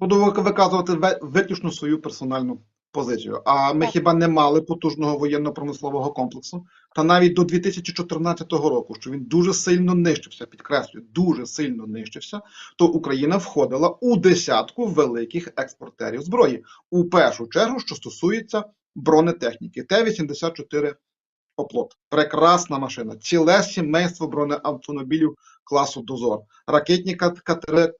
Буду виказувати виключно свою персональну позицію. А ми хіба не мали потужного воєнно-промислового комплексу? Та навіть до 2014 року, що він дуже сильно нищився, підкреслюю, дуже сильно нищився, то Україна входила у десятку великих експортерів зброї. У першу чергу, що стосується бронетехніки, Т-84 Оплот. Прекрасна машина. Ціле сімейство бронеавтомобілів класу Дозор. Ракетні кат- катери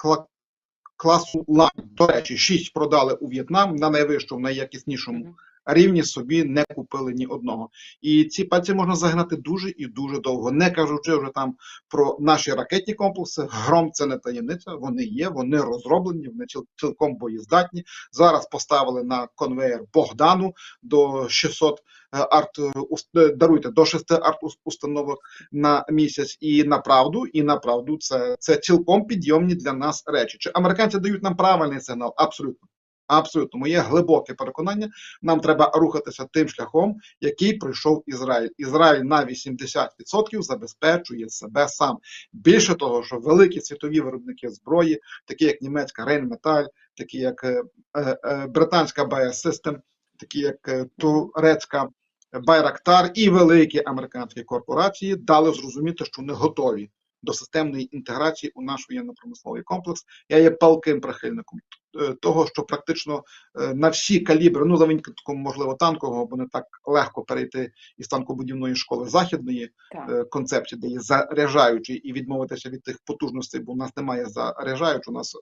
класу Лань. До речі, шість продали у В'єтнам на найвищому, найякіснішому. Рівні собі не купили ні одного. І ці пальці можна загнати дуже і дуже довго. Не кажучи вже там про наші ракетні комплекси. Гром це не таємниця. Вони є, вони розроблені, вони цілком боєздатні. Зараз поставили на конвеєр Богдану до 600 е, арт е, е, даруйте до 6 арт установок на місяць. І направду, і направду, це, це цілком підйомні для нас речі. Чи американці дають нам правильний сигнал? Абсолютно. Абсолютно, моє глибоке переконання. Нам треба рухатися тим шляхом, який пройшов Ізраїль. Ізраїль на 80% забезпечує себе сам. Більше того, що великі світові виробники зброї, такі як німецька Rheinmetall, такі як е, е, е, британська BAE такі як турецька Байрактар і великі американські корпорації дали зрозуміти, що вони готові до системної інтеграції у наш воєнно-промисловий комплекс. Я є палким прихильником е, того, що практично е, на всі калібри, ну за винятком, можливо, танкового, бо не так легко перейти із танкобудівної школи західної Так. е, концепції, де є заряджаючий, і відмовитися від тих потужностей, бо у нас немає заряджаючого, у нас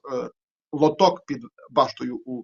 лоток під баштою у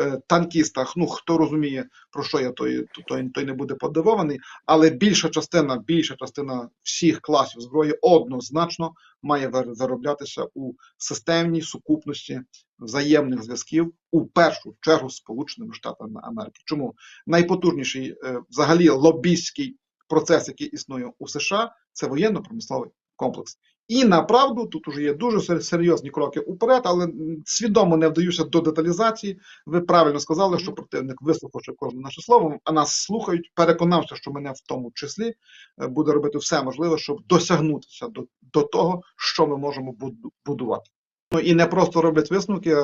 е, танкістах. Ну хто розуміє про що я, той, той, той не буде подивований. Але більша частина, більша частина всіх класів зброї однозначно має вироблятися у системній сукупності взаємних зв'язків у першу чергу з Сполученими Штатами Америки. Чому найпотужніший е, взагалі лобістський процес, який існує у США, це воєнно-промисловий комплекс. І направду тут уже є дуже серйозні кроки уперед, але свідомо не вдаюся до деталізації. Ви правильно сказали, що противник вислухавши кожне наше слово, а нас слухають, переконався, що мене в тому числі е, буде робити все можливе, щоб досягнутися до, до того, що ми можемо будувати. Ну і не просто роблять висновки.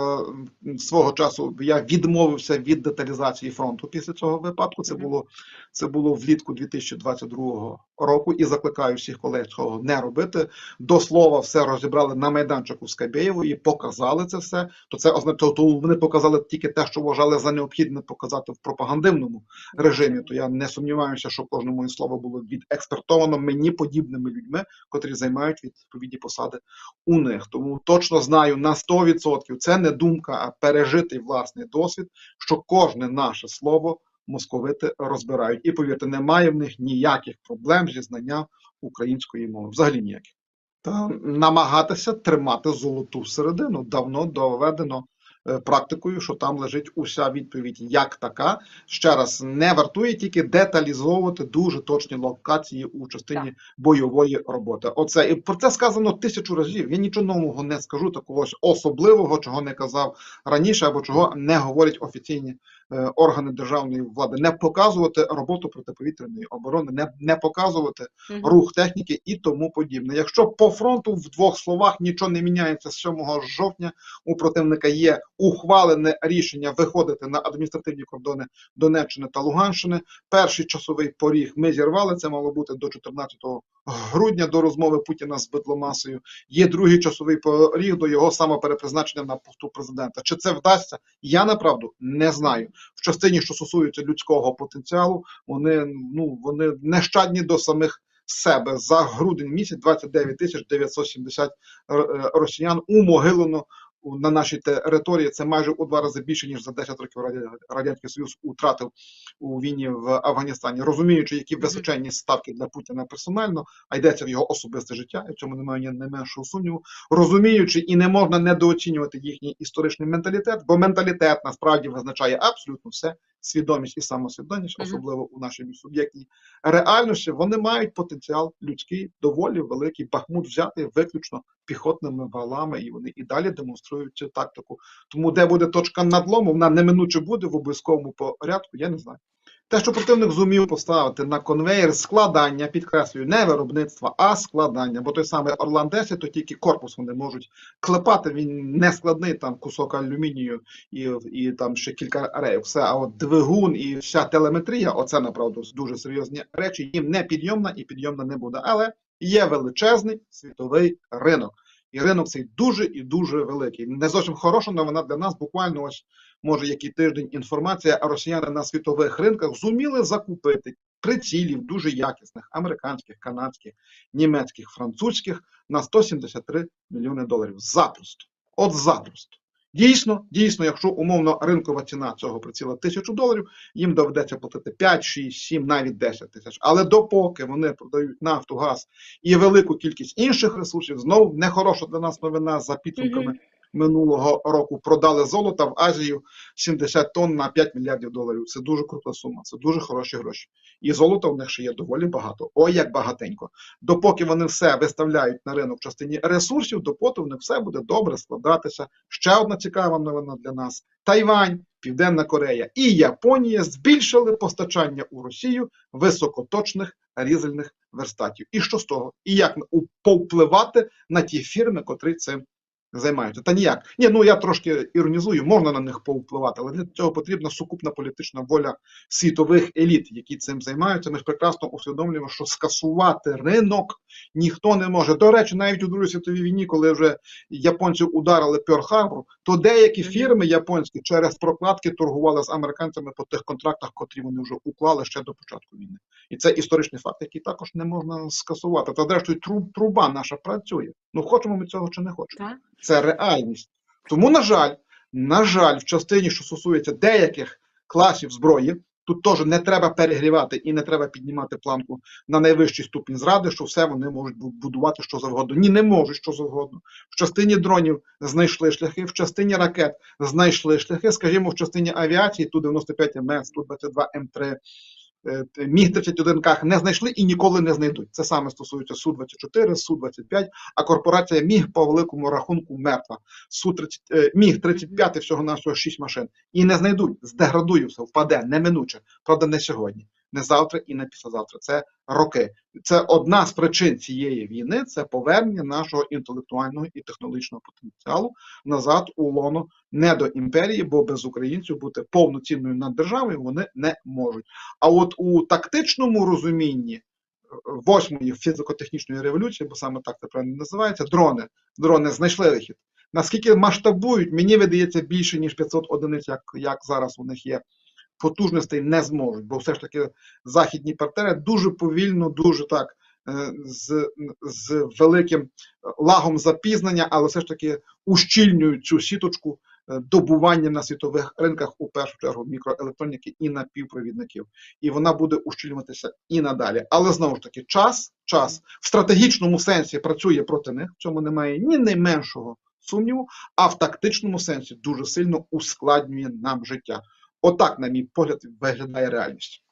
Свого часу я відмовився від деталізації фронту після цього випадку. Це було це було влітку 2022 року, і закликаю всіх колег цього не робити. До слова, все розібрали на майданчику в Скабєєву і показали це все. То це означає, то вони показали тільки те, що вважали за необхідне показати в пропагандивному режимі. То я не сумніваюся, що кожне моє слово було відекспертовано мені подібними людьми, котрі займають відповідні посади у них. Тому точно знаю на 100%, це не думка, а пережитий власний досвід, що кожне наше слово московити розбирають. І повірте, немає в них ніяких проблем зі знанням української мови. Взагалі ніяких. Та намагатися тримати золоту середину давно доведено практикою, що там лежить уся відповідь як така. Ще раз не вартує тільки деталізовувати дуже точні локації у частині Так. бойової роботи. Оце і про це сказано тисячу разів. Я нічого нового не скажу, такого особливого, чого не казав раніше, або чого не говорять офіційні е, органи державної влади. Не показувати роботу протиповітряної оборони, не, не показувати Мгм. рух техніки і тому подібне. Якщо по фронту в двох словах нічого не міняється з 7 жовтня, у противника є ухвалене рішення виходити на адміністративні кордони Донеччини та Луганщини. Перший часовий поріг ми зірвали. Це мало бути до 14 грудня до розмови Путіна з Бедломасою. Є другий часовий поріг до його самоперепризначення на посту президента. Чи це вдасться? Я направду не знаю. В частині, що стосується людського потенціалу, вони ну вони нещадні до самих себе за грудень місяць 29 тисяч 970 р- е, росіян умогилено у- на нашій території. Це майже у два рази більше ніж за 10 років радянський союз втратив у війні в Афганістані, розуміючи, які височенні ставки для Путіна персонально, а йдеться в його особисте життя. І в цьому немає ні не меншого сумніву. Розуміючи, і не можна недооцінювати їхній історичний менталітет, бо менталітет насправді визначає абсолютно все. Свідомість і самосвідомість, Мгм. особливо у нашій суб'єктній реальності, вони мають потенціал людський доволі великий. Бахмут взяти виключно піхотними валами, і вони і далі демонструють цю тактику. Тому де буде точка надлому, вона неминуче буде в обов'язковому порядку. Я не знаю. Те, що противник зумів поставити на конвейер складання, підкреслюю, не виробництва, а складання. Бо той самий Орлан 10, то тільки корпус вони можуть клепати. Він не складний, там кусок алюмінію і, і там ще кілька реїв. Все, а от двигун і вся телеметрія, оце направду дуже серйозні речі. Їм не підйомна і підйомна не буде. Але є величезний світовий ринок. І ринок цей дуже і дуже великий. Не зовсім хороша новина для нас. Буквально ось може який тиждень інформація, а росіяни на світових ринках зуміли закупити прицілів дуже якісних американських, канадських, німецьких, французьких на 173 мільйони доларів. Запросто. От запросто. Дійсно, дійсно, якщо умовно ринкова ціна цього приціла тисячу доларів, їм доведеться платити 5, 6, 7, навіть 10 тисяч. Але допоки вони продають нафту, газ і велику кількість інших ресурсів, знову нехороша для нас новина за підсумками. Минулого року. Продали золота в Азію 70 тонн на 5 мільярдів доларів. Це дуже крута сума, це дуже хороші гроші. І золота в них ще є доволі багато. Ой, як багатенько. Допоки вони все виставляють на ринок в частині ресурсів, допоки в них все буде добре складатися. Ще одна цікава новина для нас: Тайвань, Південна Корея і Японія збільшили постачання у Росію високоточних різальних верстатів. І що з того? І як повпливати на ті фірми, котрі цим займаються? Та ніяк. Ні, ну я трошки іронізую, можна на них повпливати, але для цього потрібна сукупна політична воля світових еліт, які цим займаються. Ми ж прекрасно усвідомлюємо, що скасувати ринок ніхто не може. До речі, навіть у Другій світовій війні, коли вже японці ударили Пьорл-Харбор, то деякі фірми японські через прокладки торгували з американцями по тих контрактах, котрі вони вже уклали ще до початку війни. І це історичний факт, який також не можна скасувати. Та зрештою, труб, труба наша працює. Ну хочемо ми цього чи не хочемо. Так. Це реальність. Тому, на жаль, на жаль, в частині, що стосується деяких класів зброї, тут теж не треба перегрівати і не треба піднімати планку на найвищий ступінь зради, що все вони можуть будувати що завгодно. Ні, не можуть що завгодно. В частині дронів знайшли шляхи, в частині ракет знайшли шляхи, скажімо, в частині авіації Ту-95 МС, Ту-22 М3, е, т- Міг-31К не знайшли і ніколи не знайдуть. Це саме стосується Су-24, Су-25, а корпорація Міг по великому рахунку мертва. Су-30, е, Міг-35 всього нашого 6 машин. І не знайдуть, здеградує все, впаде неминуче. Правда, не сьогодні, не завтра і не післязавтра. Це роки. Це одна з причин цієї війни це повернення нашого інтелектуального і технологічного потенціалу назад у лоно не до імперії, бо без українців бути повноцінною наддержавою вони не можуть. А от у тактичному розумінні е, восьмої фізико-технічної революції, бо саме так це правильно називається, дрони. Дрони знайшли вихід. Наскільки масштабують, мені видається більше ніж 500 одиниць, як, як зараз у них є. Потужностей не зможуть, бо все ж таки західні партнери дуже повільно, дуже так е, з, з великим лагом запізнення, але все ж таки ущільнюють цю сіточку е, добування на світових ринках у першу чергу мікроелектроніки і напівпровідників. І вона буде ущільнюватися і надалі. Але знову ж таки, час, час в стратегічному сенсі працює проти них. В цьому немає ні найменшого сумніву, а в тактичному сенсі дуже сильно ускладнює нам життя. Отак, на мій погляд, виглядає реальність.